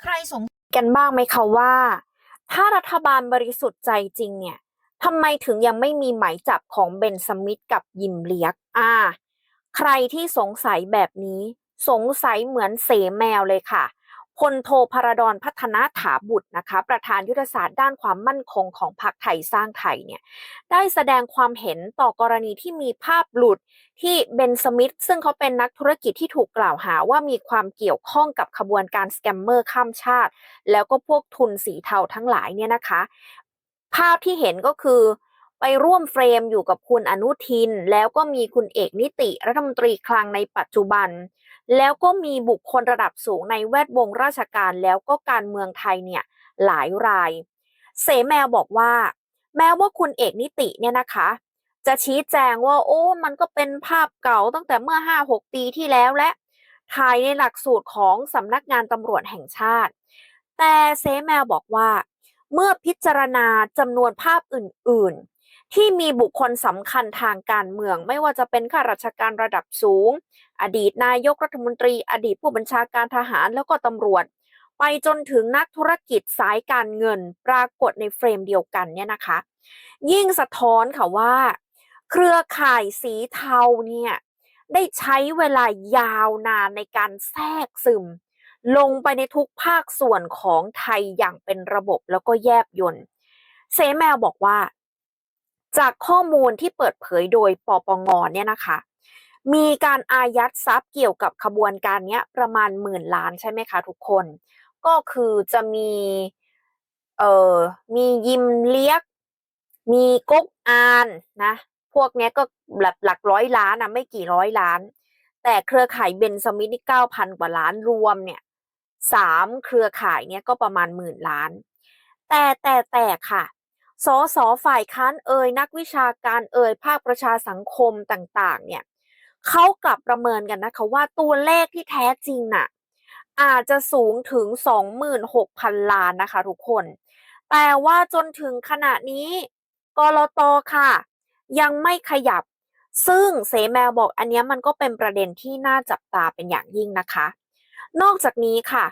ใครสงกันบ้างไหมคะว่า ถ้ารัฐบาลบริสุทธิ์ใจจริงเนี่ยทำไมถึงยังไม่มีหมายจับของเบนสมิธกับยิมเลียก อ่า ใครที่สงสัยแบบนี้ สงสัยเหมือนเสแมวเลยค่ะ พลโทพระดอนพัฒนาถาบุตรนะคะ ประธานยุทธศาสตร์ด้านความมั่นคงของพรรคไทยสร้างไทยเนี่ยได้แสดงความเห็นต่อกรณีที่มีภาพหลุดที่เบนสมิธซึ่งเขาเป็นนักธุรกิจที่ถูกกล่าวหาว่ามีความเกี่ยวข้องกับขบวนการสแกมเมอร์ข้ามชาติ แล้วก็พวกทุนสีเทาทั้งหลายเนี่ยนะคะ ภาพที่เห็นก็คือไปร่วมเฟรมอยู่กับคุณอนุทิน แล้วก็มีคุณเอกนิติรัฐมนตรีคลังในปัจจุบัน แล้วก็มีบุคคลระดับสูงในแวดวงราชการแล้วก็การเมืองไทยเนี่ยหลายราย เสแมวบอกว่า แม้ว่าคุณเอกนิติเนี่ยนะคะ จะชี้แจงว่าโอ้มันก็เป็นภาพเก่าตั้งแต่เมื่อ 5-6 ปีที่แล้วและถ่ายในหลักสูตรของสำนักงานตำรวจแห่งชาติ แต่เซแมวบอกว่า เมื่อพิจารณาจำนวนภาพอื่นๆ ที่มีบุคคลสำคัญทางการเมือง ไม่ว่าจะเป็นข้าราชการระดับสูง อดีตนายกรัฐมนตรี อดีตผู้บัญชาการทหารแล้วก็ตำรวจ ไปจนถึงนักธุรกิจสายการเงินปรากฏในเฟรมเดียวกันเนี่ยนะคะ ยิ่งสะท้อนค่ะว่า เครือข่ายสีเทาเนี่ยได้ใช้เวลายาวนานในการแทรกซึม ลงไปในทุกภาคส่วนของไทยอย่างเป็นระบบแล้วก็แยบยนต์เซแมวบอกว่า จากข้อมูลที่เปิดเผยโดยปปงเนี่ยนะคะ มีการอายัดทรัพย์เกี่ยวกับขบวนการนี้ประมาณหมื่นล้านใช่ไหมคะทุกคน ก็คือจะมีเอ่อมียิมเลียก มีก๊กอานนะ พวกนี้ก็หลักหลักร้อยล้านนะไม่กี่ร้อยล้าน แต่เครือข่ายเบนสมิธนี่เก้าพันกว่าล้านรวมเนี่ยสามเครือข่ายเนี่ยก็ประมาณหมื่นล้าน แต่แต่แต่ค่ะ สสฝ่ายค้านเอ่ยนักวิชาการเอ่ยภาคประชาสังคมต่าง ๆ เนี่ยเขากลับประเมินกันนะคะว่าตัวเลขที่แท้จริงน่ะอาจจะสูงถึง 26,000 ล้านนะคะทุกคน แต่ว่าจนถึงขณะนี้กรตค่ะ ยังไม่ขยับ ซึ่งเสแมวบอกอันนี้มันก็เป็นประเด็นที่น่าจับตาเป็นอย่างยิ่งนะคะ นอกจากนี้ค่ะ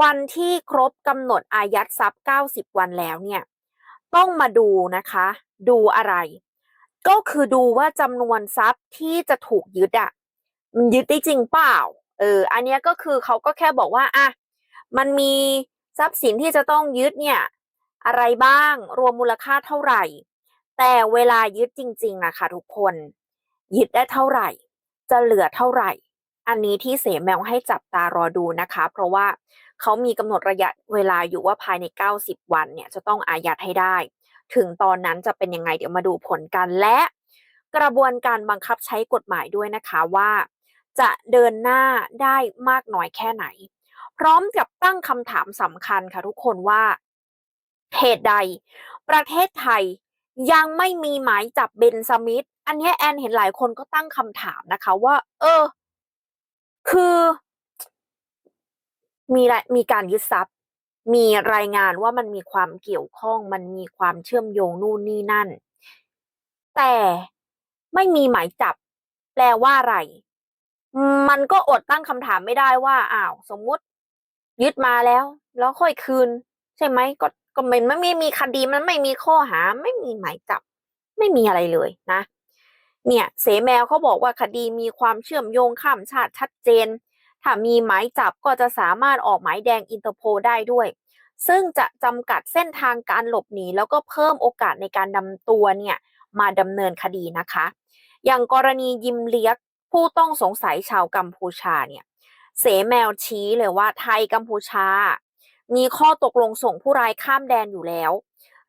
วันที่ครบกำหนดอายัดทรัพย์ 90 วันแล้วเนี่ย ต้องมาดูนะคะ ดูอะไร ก็คือดูว่าจำนวนทรัพย์ที่จะถูกยึดอะมันยึดได้จริงเปล่า เออ อันเนี้ยก็คือเขาก็แค่บอกว่าอะมันมีทรัพย์สินที่จะต้องยึดเนี่ย อะไรบ้างรวมมูลค่าเท่าไหร่ แต่เวลายึดจริงๆนะค่ะทุกคน ยึดได้เท่าไหร่ จะเหลือเท่าไหร่ อันนี้ที่เสแมวให้จับตารอดูนะคะ เพราะว่าเขามีกำหนดระยะเวลาอยู่ว่าภายใน 90 วันเนี่ยจะต้องอายัดให้ได้ ถึงตอนนั้นจะเป็นยังไงเดี๋ยวมาดูผลกันและกระบวนการบังคับใช้กฎหมายด้วยนะคะว่า จะเดินหน้าได้มากน้อยแค่ไหน พร้อมกับตั้งคำถามสำคัญค่ะทุกคนว่าเหตุใด ประเทศไทยยังไม่มีหมายจับเบนสมิธอันนี้แอนเห็นหลายคนก็ตั้งคำถามนะคะว่า เออ คือมีละมีการยึดทรัพย์ มีรายงานว่ามันมีความเกี่ยวข้อง มันมีความเชื่อมโยงนู่นนี่นั่น แต่ไม่มีหมายจับ แปลว่าอะไร มันก็อดตั้งคำถามไม่ได้ว่าอ้าวสมมุติ ยึดมาแล้ว แล้วค่อยคืน ใช่ไหมก็ก็มันไม่มีคดีมันไม่มีข้อหา ไม่มีหมายจับ ไม่มีอะไรเลยนะ เนี่ยเสแมวเขาบอกว่าคดีมีความเชื่อมโยงข้ามชาติชัดเจน ถ้ามีหมายจับก็จะสามารถออกหมายแดงอินเตอร์โพได้ด้วย ซึ่งจะจำกัดเส้นทางการหลบหนีแล้วก็เพิ่มโอกาสในการนำตัวเนี่ยมาดำเนินคดีนะคะ อย่างกรณียิมเลียกผู้ต้องสงสัยชาวกัมพูชาเนี่ยเสแมวชี้เลยว่าไทยกัมพูชา มีข้อตกลงส่งผู้ร้ายข้ามแดนอยู่แล้ว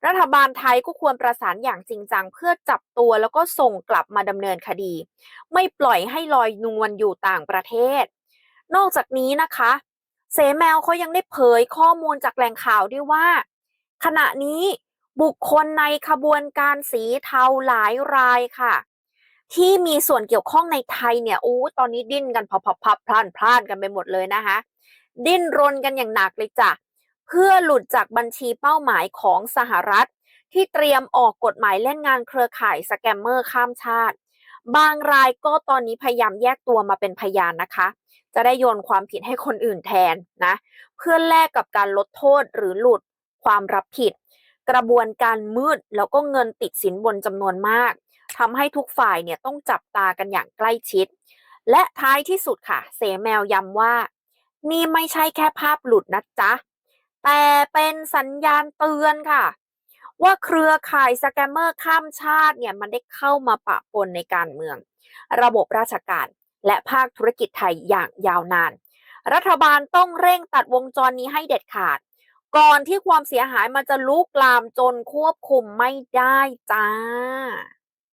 รัฐบาลไทยก็ควรประสานอย่างจริงจังเพื่อจับตัวแล้วก็ส่งกลับมาดำเนินคดี ไม่ปล่อยให้ลอยนวลอยู่ต่างประเทศ นอกจากนี้นะคะ เสแมวเขายังได้เผยข้อมูลจากแหล่งข่าวด้วยว่า ขณะนี้บุคคลในขบวนการสีเทาหลายรายค่ะ ที่มีส่วนเกี่ยวข้องในไทยเนี่ยอู้ตอนนี้ดิ้นกันพับพับพับพล่านพล่านกันไปหมดเลยนะคะ ดิ้นรนกันอย่างหนักเลยจ้ะ เพื่อหลุดจากบัญชีเป้าหมายของสหรัฐ ที่เตรียมออกกฎหมายเล่นงานเครือข่ายสแกมเมอร์ข้ามชาติ บางรายก็ตอนนี้พยายามแยกตัวมาเป็นพยานนะคะ จะได้โยนความผิดให้คนอื่นแทนนะ เพื่อแลกกับการลดโทษหรือหลุดความรับผิด กระบวนการมืดแล้วก็เงินติดสินบนจำนวนมากทำให้ทุกฝ่ายเนี่ยต้องจับตากันอย่างใกล้ชิด และท้ายที่สุดค่ะ เสแมวย้ำว่า นี่ไม่ใช่แค่ภาพหลุดนะจ๊ะ แต่เป็นสัญญาณเตือนค่ะ ว่าเครือข่ายสแกมเมอร์ข้ามชาติเนี่ยมันได้เข้ามาปะปนในการเมือง ระบบราชการและภาคธุรกิจไทยอย่างยาวนาน รัฐบาลต้องเร่งตัดวงจรนี้ให้เด็ดขาด ก่อนที่ความเสียหายมันจะลุกลามจนควบคุมไม่ได้จ้า